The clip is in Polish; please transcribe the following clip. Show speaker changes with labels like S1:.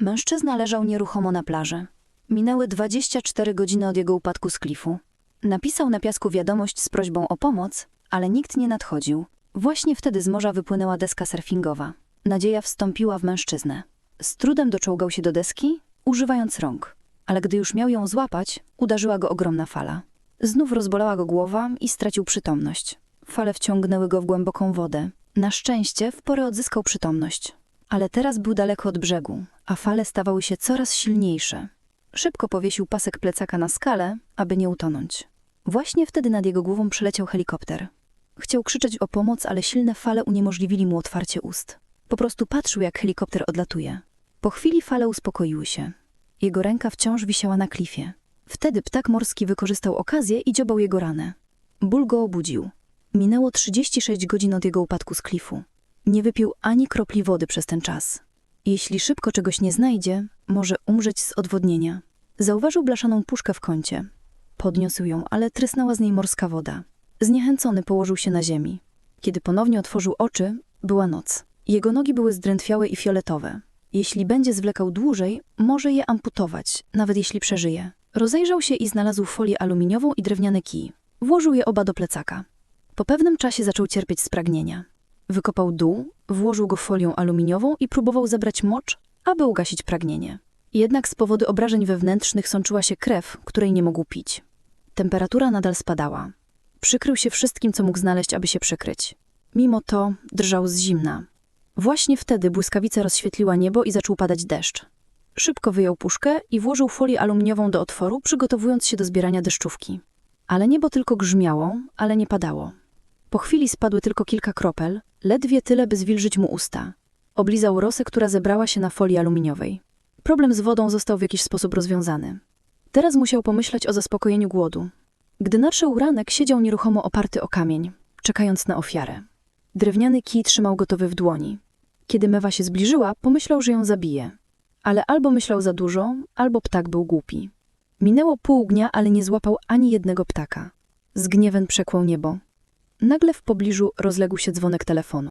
S1: Mężczyzna leżał nieruchomo na plaży. Minęły 24 godziny od jego upadku z klifu. Napisał na piasku wiadomość z prośbą o pomoc, ale nikt nie nadchodził. Właśnie wtedy z morza wypłynęła deska surfingowa. Nadzieja wstąpiła w mężczyznę. Z trudem doczołgał się do deski, używając rąk. Ale gdy już miał ją złapać, uderzyła go ogromna fala. Znów rozbolała go głowa i stracił przytomność. Fale wciągnęły go w głęboką wodę. Na szczęście w porę odzyskał przytomność. Ale teraz był daleko od brzegu, a fale stawały się coraz silniejsze. Szybko powiesił pasek plecaka na skalę, aby nie utonąć. Właśnie wtedy nad jego głową przyleciał helikopter. Chciał krzyczeć o pomoc, ale silne fale uniemożliwili mu otwarcie ust. Po prostu patrzył, jak helikopter odlatuje. Po chwili fale uspokoiły się. Jego ręka wciąż wisiała na klifie. Wtedy ptak morski wykorzystał okazję i dziobał jego ranę. Ból go obudził. Minęło 36 godzin od jego upadku z klifu. Nie wypił ani kropli wody przez ten czas. Jeśli szybko czegoś nie znajdzie, może umrzeć z odwodnienia. Zauważył blaszaną puszkę w kącie. Podniósł ją, ale trysnęła z niej morska woda. Zniechęcony położył się na ziemi. Kiedy ponownie otworzył oczy, była noc. Jego nogi były zdrętwiałe i fioletowe. Jeśli będzie zwlekał dłużej, może je amputować, nawet jeśli przeżyje. Rozejrzał się i znalazł folię aluminiową i drewniane kij. Włożył je oba do plecaka. Po pewnym czasie zaczął cierpieć z pragnienia. Wykopał dół, włożył go w folię aluminiową i próbował zebrać mocz, aby ugasić pragnienie. Jednak z powodu obrażeń wewnętrznych sączyła się krew, której nie mógł pić. Temperatura nadal spadała. Przykrył się wszystkim, co mógł znaleźć, aby się przykryć. Mimo to drżał z zimna. Właśnie wtedy błyskawica rozświetliła niebo i zaczął padać deszcz. Szybko wyjął puszkę i włożył folię aluminiową do otworu, przygotowując się do zbierania deszczówki. Ale niebo tylko grzmiało, ale nie padało. Po chwili spadły tylko kilka kropel, ledwie tyle, by zwilżyć mu usta. Oblizał rosę, która zebrała się na folii aluminiowej. Problem z wodą został w jakiś sposób rozwiązany. Teraz musiał pomyśleć o zaspokojeniu głodu. Gdy nadszedł ranek, siedział nieruchomo oparty o kamień, czekając na ofiarę. Drewniany kij trzymał gotowy w dłoni. Kiedy mewa się zbliżyła, pomyślał, że ją zabije. Ale albo myślał za dużo, albo ptak był głupi. Minęło pół dnia, ale nie złapał ani jednego ptaka. Z gniewem przekłał niebo. Nagle w pobliżu rozległ się dzwonek telefonu.